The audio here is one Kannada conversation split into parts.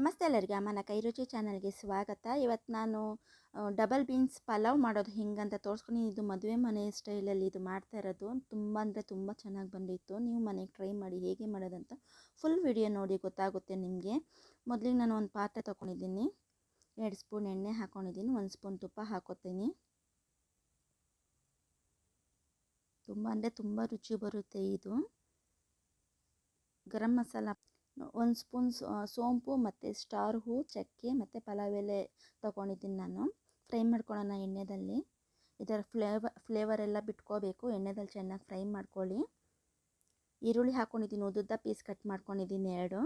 ನಮಸ್ತೆ ಎಲ್ಲರಿಗೆ ಅಮ್ಮನ ಕೈರುಚಿ ಚಾನಲ್ಗೆ ಸ್ವಾಗತ. ಇವತ್ತು ನಾನು ಡಬಲ್ ಬೀನ್ಸ್ ಪಲಾವ್ ಮಾಡೋದು ಹಿಂಗಂತ ತೋರಿಸ್ಕೊಂಡು ಇದು ಮದುವೆ ಮನೆ ಸ್ಟೈಲಲ್ಲಿ ಇದು ಮಾಡ್ತಾ ಇರೋದು, ತುಂಬ ಅಂದರೆ ತುಂಬ ಚೆನ್ನಾಗಿ ಬಂದಿತ್ತು. ನೀವು ಮನೆಗೆ ಟ್ರೈ ಮಾಡಿ ಹೇಗೆ ಮಾಡೋದಂತ ಫುಲ್ ವಿಡಿಯೋ ನೋಡಿ ಗೊತ್ತಾಗುತ್ತೆ ನಿಮಗೆ. ಮೊದಲಿಗೆ ನಾನು ಒಂದು ಪಾತ್ರೆ ತೊಗೊಂಡಿದ್ದೀನಿ, ಎರಡು ಸ್ಪೂನ್ ಎಣ್ಣೆ ಹಾಕ್ಕೊಂಡಿದ್ದೀನಿ ಒಂದು ಸ್ಪೂನ್ ತುಪ್ಪ ಹಾಕೋತೀನಿ. ತುಂಬ ಅಂದರೆ ತುಂಬ ರುಚಿ ಬರುತ್ತೆ ಇದು. ಗರಂ ಮಸಾಲ ಒಂದು ಸ್ಪೂನ್ ಸೋಂಪು ಮತ್ತು ಸ್ಟಾರ್ ಹೂ, ಚಕ್ಕೆ ಮತ್ತು ಪಲಾವ್ ಎಲೆ ತೊಗೊಂಡಿದ್ದೀನಿ ನಾನು. ಫ್ರೈ ಮಾಡ್ಕೊಳ್ಳೋಣ ಎಣ್ಣೆದಲ್ಲಿ. ಇದರ ಫ್ಲೇವರ್ ಫ್ಲೇವರ್ ಎಲ್ಲ ಬಿಟ್ಕೋಬೇಕು. ಎಣ್ಣೆದಲ್ಲಿ ಚೆನ್ನಾಗಿ ಫ್ರೈ ಮಾಡ್ಕೊಳ್ಳಿ. ಈರುಳ್ಳಿ ಹಾಕ್ಕೊಂಡಿದ್ದೀನಿ ಉದ್ದುದ್ದ ಪೀಸ್ ಕಟ್ ಮಾಡ್ಕೊಂಡಿದ್ದೀನಿ ಎರಡು.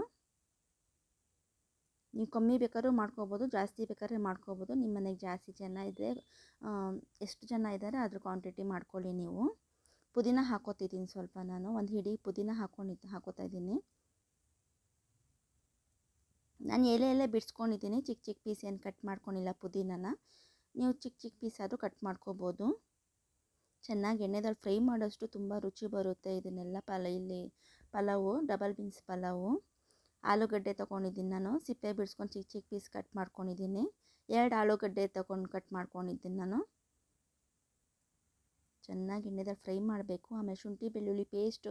ನೀವು ಕಮ್ಮಿ ಬೇಕಾದ್ರೂ ಮಾಡ್ಕೋಬೋದು, ಜಾಸ್ತಿ ಬೇಕಾದ್ರೆ ಮಾಡ್ಕೋಬೋದು. ನಿಮ್ಮ ಮನೆಗೆ ಜಾಸ್ತಿ ಜನ ಇದ್ದರೆ ಎಷ್ಟು ಜನ ಇದ್ದಾರೆ ಅದ್ರ ಕ್ವಾಂಟಿಟಿ ಮಾಡ್ಕೊಳ್ಳಿ ನೀವು. ಪುದೀನ ಹಾಕೋತಿದ್ದೀನಿ ಸ್ವಲ್ಪ ನಾನು. ಒಂದು ಹಿಡಿ ಪುದೀನ ಹಾಕ್ಕೊಂಡಿದ್ದು ಹಾಕೋತಾ ಇದ್ದೀನಿ. ನಾನು ಎಲೆ ಎಲೆ ಬಿಡಿಸ್ಕೊಂಡಿದ್ದೀನಿ. ಚಿಕ್ಕ ಚಿಕ್ಕ ಪೀಸ್ ಏನು ಕಟ್ ಮಾಡ್ಕೊಂಡಿಲ್ಲ ಪುದೀನನ. ನೀವು ಚಿಕ್ಕ ಚಿಕ್ಕ ಪೀಸ್ ಆದರೂ ಕಟ್ ಮಾಡ್ಕೋಬೋದು. ಚೆನ್ನಾಗಿ ಎಣ್ಣೆದಲ್ಲಿ ಫ್ರೈ ಮಾಡೋಷ್ಟು ತುಂಬ ರುಚಿ ಬರುತ್ತೆ ಇದನ್ನೆಲ್ಲ ಪಲ, ಇಲ್ಲಿ ಪಲಾವು ಡಬಲ್ ಬೀನ್ಸ್ ಪಲಾವು. ಆಲೂಗಡ್ಡೆ ತೊಗೊಂಡಿದ್ದೀನಿ ನಾನು. ಸಿಪ್ಪೆ ಬಿಡಿಸ್ಕೊಂಡು ಚಿಕ್ಕ ಚಿಕ್ಕ ಪೀಸ್ ಕಟ್ ಮಾಡ್ಕೊಂಡಿದ್ದೀನಿ. ಎರಡು ಆಲೂಗಡ್ಡೆ ತೊಗೊಂಡು ಕಟ್ ಮಾಡ್ಕೊಂಡಿದ್ದೀನಿ ನಾನು. ಚೆನ್ನಾಗಿ ಎಣ್ಣೆದಲ್ಲಿ ಫ್ರೈ ಮಾಡಬೇಕು. ಆಮೇಲೆ ಶುಂಠಿ, ಬೆಳ್ಳುಳ್ಳಿ ಪೇಸ್ಟು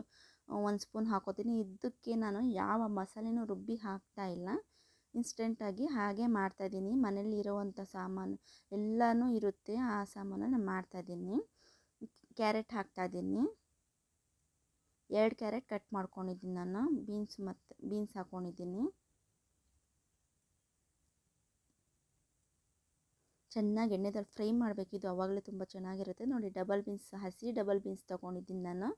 ಒಂದು ಸ್ಪೂನ್ ಹಾಕೋತೀನಿ. ಇದಕ್ಕೆ ನಾನು ಯಾವ ಮಸಾಲೆನೂ ರುಬ್ಬಿ ಹಾಕ್ತಾ ಇಲ್ಲ. ಇನ್ಸ್ಟೆಂಟಾಗಿ ಹಾಗೆ ಮಾಡ್ತಾಯಿದ್ದೀನಿ ಮನೇಲಿ ಇರೋವಂಥ ಸಾಮಾನು ಎಲ್ಲನೂ ಇರುತ್ತೆ. ಆ ಸಾಮಾನು ನಾನು ಮಾಡ್ತಾಯಿದ್ದೀನಿ ಕ್ಯಾರೆಟ್ ಹಾಕ್ತಾಯಿದ್ದೀನಿ ಎರಡು ಕ್ಯಾರೆಟ್ ಕಟ್ ಮಾಡ್ಕೊಂಡಿದ್ದೀನಿ ನಾನು. ಬೀನ್ಸ್ ಮತ್ತು ಬೀನ್ಸ್ ಹಾಕ್ಕೊಂಡಿದ್ದೀನಿ ಚೆನ್ನಾಗಿ ಎಣ್ಣೆದಲ್ಲಿ ಫ್ರೈ ಮಾಡಬೇಕು. ಇದು ಅವಾಗಲೇ ತುಂಬ ಚೆನ್ನಾಗಿರುತ್ತೆ. ನೋಡಿ, ಡಬಲ್ ಬೀನ್ಸ್ ಹಸಿ ಡಬಲ್ ಬೀನ್ಸ್ ತೊಗೊಂಡಿದ್ದೀನಿ ನಾನು.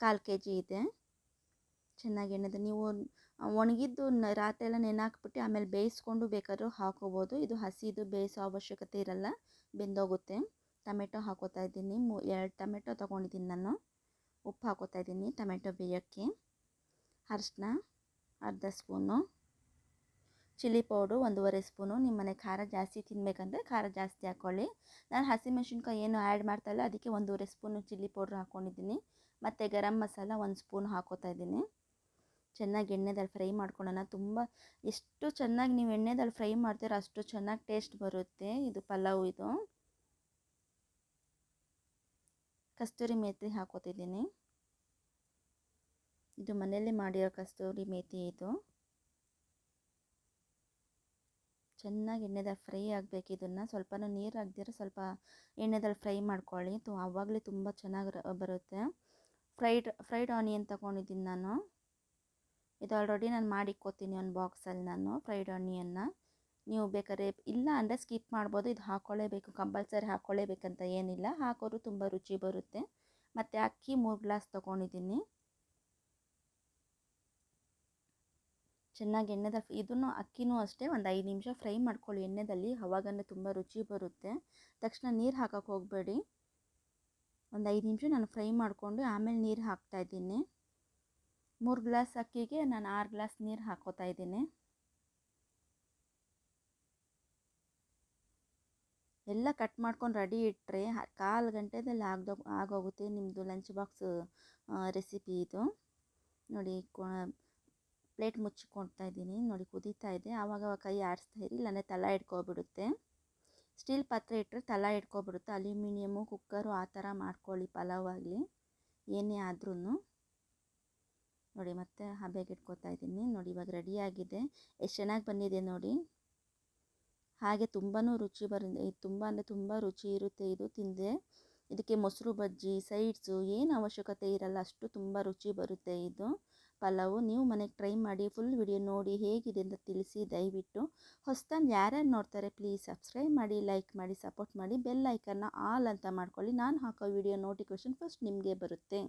ಕಾಲು ಕೆ ಜಿ ಇದೆ. ಚೆನ್ನಾಗಿ ಎಣ್ಣೆದು ನೀವು ಒಣಗಿದ್ದು ರಾತ್ರಿ ಎಲ್ಲ ನೆನೆ ಆಮೇಲೆ ಬೇಯಿಸ್ಕೊಂಡು ಬೇಕಾದ್ರೂ ಹಾಕೋಬೋದು. ಇದು ಹಸಿದು ಬೇಯಿಸೋ ಅವಶ್ಯಕತೆ ಇರಲ್ಲ, ಬೆಂದೋಗುತ್ತೆ. ಟೊಮೆಟೊ ಹಾಕೋತಾ ಇದ್ದೀನಿ. ಮೂ, ಎರಡು ಟೊಮೆಟೊ ತೊಗೊಂಡಿದ್ದೀನಿ ನಾನು. ಉಪ್ಪು ಹಾಕೋತಾ ಇದ್ದೀನಿ ಟೊಮೆಟೊ ಬೇಯೋಕ್ಕೆ. ಅರ್ಶಿನ ಅರ್ಧ ಸ್ಪೂನು. ಚಿಲ್ಲಿ ಪೌಡ್ರು ಒಂದೂವರೆ ಸ್ಪೂನು. ನಿಮ್ಮ ಮನೆ ಖಾರ ಜಾಸ್ತಿ ತಿನ್ನಬೇಕಂದ್ರೆ ಖಾರ ಜಾಸ್ತಿ ಹಾಕ್ಕೊಳ್ಳಿ ನಾನು ಹಸಿಮೆಣ್ಸಿನ್ಕಾಯಿ ಏನು ಆ್ಯಡ್ ಮಾಡ್ತಾಯಿಲ್ಲ ಅದಕ್ಕೆ ಒಂದೂವರೆ ಸ್ಪೂನು ಚಿಲ್ಲಿ ಪೌಡ್ರ್ ಹಾಕ್ಕೊಂಡಿದ್ದೀನಿ ಮತ್ತು ಗರಂ ಮಸಾಲ ಒಂದು ಸ್ಪೂನ್ ಹಾಕೋತಾ ಇದ್ದೀನಿ. ಚೆನ್ನಾಗಿ ಎಣ್ಣೆದಲ್ಲಿ ಫ್ರೈ ಮಾಡ್ಕೊಳ್ಳೋಣ ತುಂಬ ಎಷ್ಟು ಚೆನ್ನಾಗಿ ನೀವು ಎಣ್ಣೆದಲ್ಲಿ ಫ್ರೈ ಮಾಡ್ತೀರೋ ಅಷ್ಟು ಚೆನ್ನಾಗಿ ಟೇಸ್ಟ್ ಬರುತ್ತೆ. ಇದು ಪಲಾವ್ ಇದು. ಕಸ್ತೂರಿ ಮೇಥಿ ಹಾಕೋತಿದ್ದೀನಿ. ಇದು ಮನೆಯಲ್ಲಿ ಮಾಡಿರೋ ಕಸ್ತೂರಿ ಮೇಥಿ ಇದು. ಚೆನ್ನಾಗಿ ಎಣ್ಣೆದಲ್ಲಿ ಫ್ರೈ ಆಗಬೇಕು ಇದನ್ನು. ಸ್ವಲ್ಪ ನೀರು ಹಾಕ್ದಿರೋ ಸ್ವಲ್ಪ ಎಣ್ಣೆದಲ್ಲಿ ಫ್ರೈ ಮಾಡ್ಕೊಳ್ಳಿ. ತು ಆವಾಗಲೇ ತುಂಬ ಚೆನ್ನಾಗಿ ಬರುತ್ತೆ. ಫ್ರೈಡ್ ಫ್ರೈಡ್ ಆನಿಯನ್ ತೊಗೊಂಡಿದ್ದೀನಿ ನಾನು. ಇದು ಆಲ್ರೆಡಿ ನಾನು ಮಾಡಿಕ್ಕೋತೀನಿ ಒಂದು ಬಾಕ್ಸಲ್ಲಿ ನಾನು ಫ್ರೈಡ್ ಆನಿಯನ್ನ ನೀವು ಬೇಕಾದ್ರೆ ಇಲ್ಲ ಅಂದರೆ ಸ್ಕಿಪ್ ಮಾಡ್ಬೋದು, ಇದು ಹಾಕ್ಕೊಳ್ಳೇಬೇಕು ಕಂಪಲ್ಸರಿ ಹಾಕ್ಕೊಳ್ಳೇಬೇಕಂತ ಏನಿಲ್ಲ. ಹಾಕೋರು ತುಂಬ ರುಚಿ ಬರುತ್ತೆ. ಮತ್ತು ಅಕ್ಕಿ ಮೂರು ಗ್ಲಾಸ್ ತೊಗೊಂಡಿದ್ದೀನಿ. ಚೆನ್ನಾಗಿ ಎಣ್ಣೆದಲ್ಲಿ ಇದನ್ನು ಅಕ್ಕಿನೂ ಅಷ್ಟೇ ಒಂದು ಐದು ನಿಮಿಷ ಫ್ರೈ ಮಾಡ್ಕೊಳ್ಳಿ ಎಣ್ಣೆದಲ್ಲಿ, ಅವಾಗನೇ ತುಂಬ ರುಚಿ ಬರುತ್ತೆ. ತಕ್ಷಣ ನೀರು ಹಾಕೋಕ್ಕೆ ಹೋಗಬೇಡಿ. ಒಂದು ಐದು ನಿಮಿಷ ನಾನು ಫ್ರೈ ಮಾಡಿಕೊಂಡು ಆಮೇಲೆ ನೀರು ಹಾಕ್ತಾಯಿದ್ದೀನಿ ಮೂರು ಗ್ಲಾಸ್ ಅಕ್ಕಿಗೆ ನಾನು ಆರು ಗ್ಲಾಸ್ ನೀರು ಹಾಕೋತಾ ಇದ್ದೀನಿ. ಎಲ್ಲ ಕಟ್ ಮಾಡ್ಕೊಂಡು ರೆಡಿ ಇಟ್ಟರೆ ಕಾಲು ಗಂಟೆದಲ್ಲಿ ಆಗ್ದೋ, ಆಗೋಗುತ್ತೆ ನಿಮ್ಮದು ಲಂಚ್ ಬಾಕ್ಸ್ ರೆಸಿಪಿ ಇದು. ನೋಡಿ ಪ್ಲೇಟ್ ಮುಚ್ಚಿಕೊಳ್ತಾ ಇದ್ದೀನಿ. ನೋಡಿ, ಕುದೀತಾ ಇದೆ. ಆವಾಗ ಕೈ ಆಡಿಸ್ತಾ ಇರಿ, ಇಲ್ಲಾಂದರೆ ತಲ ಇಟ್ಕೊಬಿಡುತ್ತೆ. ಸ್ಟೀಲ್ ಪಾತ್ರೆ ಇಟ್ಟರೆ ತಲ ಇಟ್ಕೊಬಿಡುತ್ತೆ. ಅಲ್ಯೂಮಿನಿಯಮು, ಕುಕ್ಕರು ಆ ಥರ ಮಾಡ್ಕೊಳ್ಳಿ ಪಲಾವ್ ಆಗಲಿ. ಏನೇ ಆದ್ರೂ ನೋಡಿ ಮತ್ತೆ ಹಬೆಗೆ ಇಟ್ಕೋತಾ ಇದ್ದೀನಿ. ನೋಡಿ ಇವಾಗ ರೆಡಿಯಾಗಿದೆ ಎಷ್ಟು ಚೆನ್ನಾಗಿ ಬಂದಿದೆ ನೋಡಿ. ಹಾಗೆ ತುಂಬಾ ರುಚಿ ಬರುತ್ತೆ. ತುಂಬ ಅಂದರೆ ತುಂಬ ರುಚಿ ಇರುತ್ತೆ ಇದು ತಿಂದರೆ. ಇದಕ್ಕೆ ಮೊಸರು ಬಜ್ಜಿ, ಸೈಡ್ಸು ಏನು ಅವಶ್ಯಕತೆ ಇರಲ್ಲ. ಅಷ್ಟು ತುಂಬ ರುಚಿ ಬರುತ್ತೆ ಇದು. ಪಲಾವು ನೀವು ಮನೆಗೆ ಟ್ರೈ ಮಾಡಿ ಫುಲ್ ವಿಡಿಯೋ ನೋಡಿ ಹೇಗಿದೆ ಅಂತ ತಿಳಿಸಿ ದಯವಿಟ್ಟು. ಹೊಸ್ದಾಗಿ ಯಾರ್ಯಾರು ನೋಡ್ತಾರೆ ಪ್ಲೀಸ್ ಸಬ್ಸ್ಕ್ರೈಬ್ ಮಾಡಿ ಲೈಕ್ ಮಾಡಿ ಸಪೋರ್ಟ್ ಮಾಡಿ ಬೆಲ್ ಐಕನ್ನ ಆಲ್ ಅಂತ ಮಾಡ್ಕೊಳ್ಳಿ. ನಾನು ಹಾಕೋ ವಿಡಿಯೋ ನೋಟಿಫಿಕೇಷನ್ ಫಸ್ಟ್ ನಿಮಗೆ ಬರುತ್ತೆ.